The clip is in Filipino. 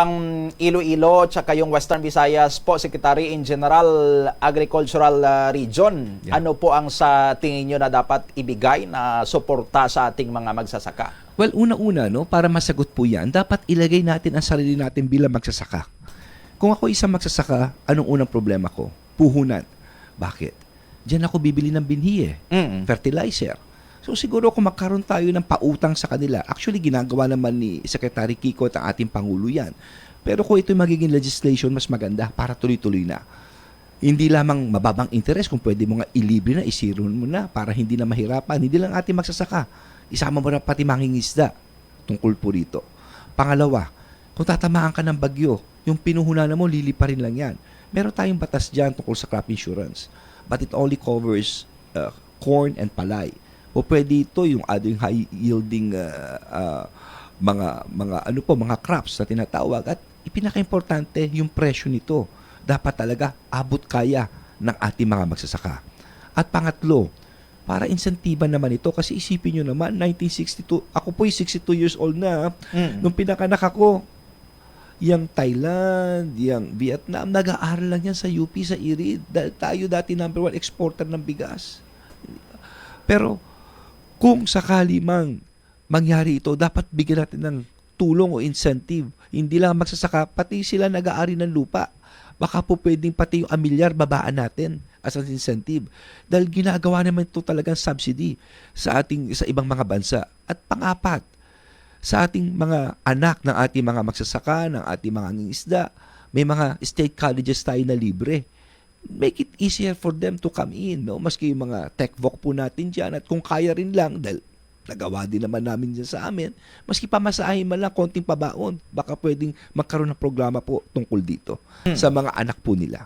ang Iloilo tsaka yung Western Visayas po Secretary in General Agricultural uh, Region. Yeah. Ano po ang sa tingin nyo na dapat ibigay na suporta sa ating mga magsasaka? Well, una-una, no, para masagot po yan, dapat ilagay natin ang sarili natin bilang magsasaka. Kung ako isang magsasaka, anong unang problema ko? Puhunan. Bakit? Diyan ako bibili ng binhi eh. Mm. Fertilizer. So siguro kung magkaroon tayo ng pautang sa kanila, actually ginagawa naman ni Secretary Kiko at ang ating Pangulo yan. Pero kung ito'y magiging legislation, mas maganda para tuloy-tuloy na. Hindi lamang mababang interest kung pwede mo nga ilibre na, isiro mo na para hindi na mahirapan. Hindi lang ating magsasaka. Isama mo na pati mangingisda tungkol po rito. Pangalawa, kung tatamaan ka ng bagyo, yung pinuhunan mo, lilipa rin lang yan. Meron tayong batas dyan tungkol sa crop insurance. But it only covers uh, corn and palay. O pwede ito yung ating high yielding uh, uh, mga mga ano po mga crops na tinatawag at ipinaka-importante yung presyo nito. Dapat talaga abot kaya ng ating mga magsasaka. At pangatlo, para insentiban naman ito kasi isipin nyo naman 1962 ako po 62 years old na Mm. nung pinakanak ako yang Thailand, yang Vietnam, nag-aaral lang yan sa UP, sa IRID. Dahil tayo dati number one exporter ng bigas. Pero kung sakali mang mangyari ito, dapat bigyan natin ng tulong o incentive. Hindi lang magsasaka, pati sila nag-aari ng lupa. Baka po pwedeng pati yung amilyar babaan natin as an incentive. Dahil ginagawa naman ito talagang subsidy sa ating sa ibang mga bansa. At pang-apat, sa ating mga anak ng ating mga magsasaka, ng ating mga ngingisda, may mga state colleges tayo na libre. Make it easier for them to come in, no? Maski yung mga tech voc po natin dyan. At kung kaya rin lang, dahil nagawa din naman namin dyan sa amin, maski pamasahin man lang konting pabaon, baka pwedeng magkaroon ng programa po tungkol dito sa mga anak po nila.